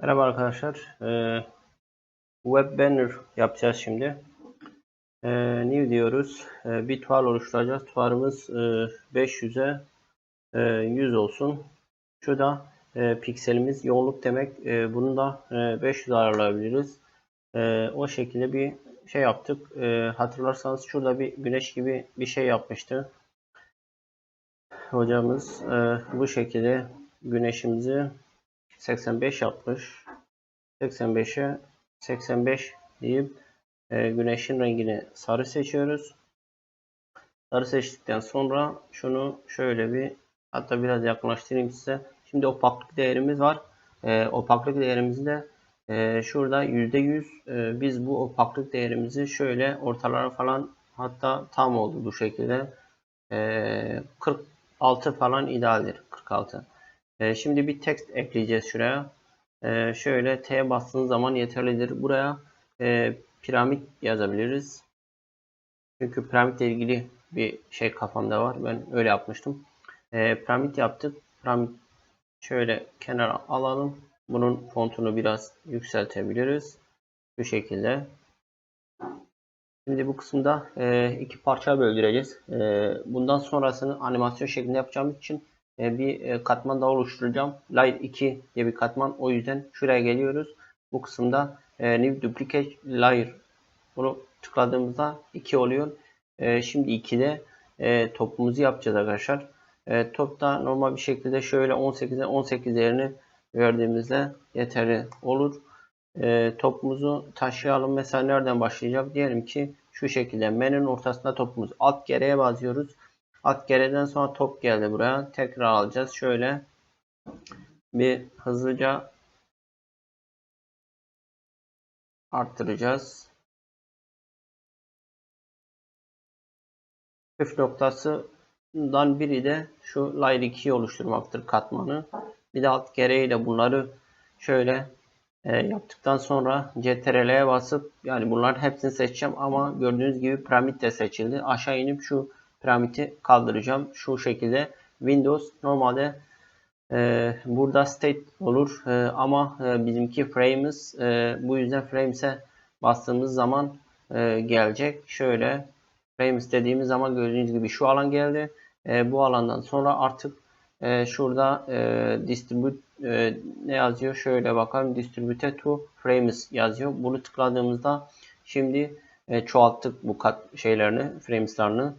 Merhaba arkadaşlar. Ee, web banner yapacağız şimdi. Ee, new diyoruz. Ee, bir tuval oluşturacağız. Tuvalımız e, 500'e e, 100 olsun. Şu da e, pikselimiz yoğunluk demek. E, bunu da e, 500 ayarlayabiliriz. E, o şekilde bir şey yaptık. E, hatırlarsanız şurada bir güneş gibi bir şey yapmıştı. Hocamız e, bu şekilde güneşimizi 85 yapmış. 85'e 85 deyip e, güneşin rengini sarı seçiyoruz. Sarı seçtikten sonra şunu şöyle bir hatta biraz yakınlaştırayım size. Şimdi opaklık değerimiz var. E, opaklık değerimizi de e, şurada %100 e, biz bu opaklık değerimizi şöyle ortalara falan hatta tam oldu bu şekilde. E, 46 falan idealdir. 46. E, şimdi bir text ekleyeceğiz şuraya. E, şöyle T'ye bastığınız zaman yeterlidir. Buraya e, piramit yazabiliriz. Çünkü piramitle ilgili bir şey kafamda var. Ben öyle yapmıştım. E, piramit yaptık. Piramit şöyle kenara alalım. Bunun fontunu biraz yükseltebiliriz. Bu şekilde. Şimdi bu kısımda e, iki parça böldüreceğiz. E, bundan sonrasını animasyon şeklinde yapacağım için bir e, katman daha oluşturacağım. Layer 2 diye bir katman. O yüzden şuraya geliyoruz. Bu kısımda e, New Duplicate Layer. Bunu tıkladığımızda 2 oluyor. Şimdi 2'de topumuzu yapacağız arkadaşlar. Topta normal bir şekilde şöyle 18'e 18 değerini verdiğimizde yeterli olur. Topumuzu taşıyalım. Mesela nereden başlayacak? Diyelim ki şu şekilde menünün ortasında topumuz. Alt gereğe basıyoruz. At geriden sonra top geldi buraya. Tekrar alacağız. Şöyle bir hızlıca arttıracağız. Püf noktasından biri de şu layer 2'yi oluşturmaktır katmanı. Bir de alt gereğiyle bunları şöyle e, yaptıktan sonra CTRL'ye basıp yani bunların hepsini seçeceğim ama gördüğünüz gibi piramit de seçildi. Aşağı inip şu piramidi kaldıracağım. Şu şekilde Windows normalde e, burada state olur e, ama e, bizimki frames e, bu yüzden frames'e bastığımız zaman e, gelecek. Şöyle frames dediğimiz zaman gördüğünüz gibi şu alan geldi. E, bu alandan sonra artık e, şurada e, distribute e, ne yazıyor? Şöyle bakalım. Distribute to frames yazıyor. Bunu tıkladığımızda şimdi e, çoğalttık bu kat şeylerini, frames'larını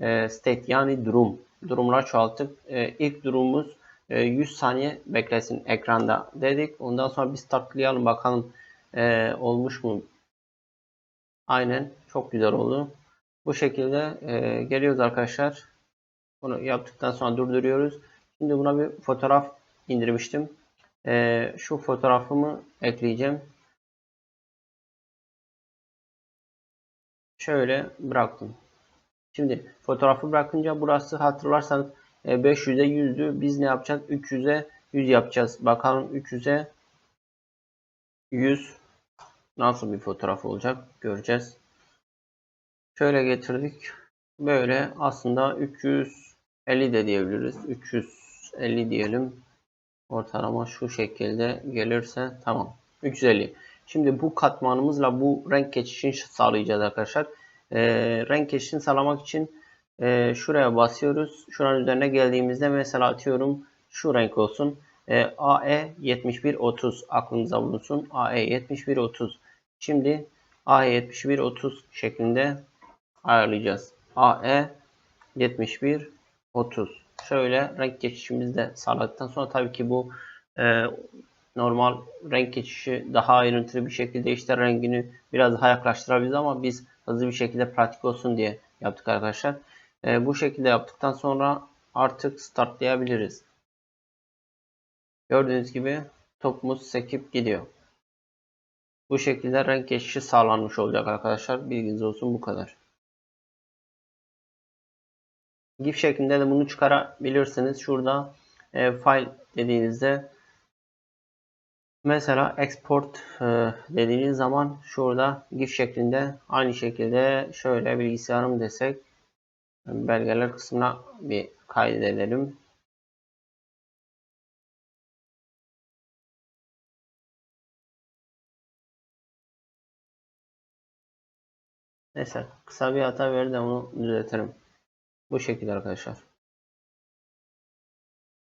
e, state yani durum. Durumlar çoğalttık. E, ilk durumumuz e, 100 saniye beklesin ekranda dedik. Ondan sonra bir startlayalım bakalım e, olmuş mu? Aynen çok güzel oldu. Bu şekilde e, geliyoruz arkadaşlar. Bunu yaptıktan sonra durduruyoruz. Şimdi buna bir fotoğraf indirmiştim. E, şu fotoğrafımı ekleyeceğim. Şöyle bıraktım. Şimdi fotoğrafı bırakınca burası hatırlarsanız 500'e 100'dü. Biz ne yapacağız? 300'e 100 yapacağız. Bakalım 300'e 100 nasıl bir fotoğraf olacak göreceğiz. Şöyle getirdik. Böyle aslında 350 de diyebiliriz. 350 diyelim. Ortalama şu şekilde gelirse tamam. 350. Şimdi bu katmanımızla bu renk geçişini sağlayacağız arkadaşlar e, renk geçişini sağlamak için e, şuraya basıyoruz. Şuranın üzerine geldiğimizde mesela atıyorum şu renk olsun. E, AE 7130 aklınıza bulunsun. AE 7130. Şimdi AE 7130 şeklinde ayarlayacağız. AE 7130. Şöyle renk geçişimizi de sağladıktan sonra tabii ki bu e, normal renk geçişi daha ayrıntılı bir şekilde işte rengini biraz daha yaklaştırabiliriz ama biz hızlı bir şekilde pratik olsun diye yaptık arkadaşlar. E, bu şekilde yaptıktan sonra artık startlayabiliriz. Gördüğünüz gibi topumuz sekip gidiyor. Bu şekilde renk geçişi sağlanmış olacak arkadaşlar. Bilginiz olsun bu kadar. GIF şeklinde de bunu çıkarabilirsiniz. Şurada e, file dediğinizde Mesela export e, dediğiniz zaman şurada gif şeklinde aynı şekilde şöyle bilgisayarım desek belgeler kısmına bir kaydedelim. Neyse kısa bir hata verir de onu düzeltirim. Bu şekilde arkadaşlar.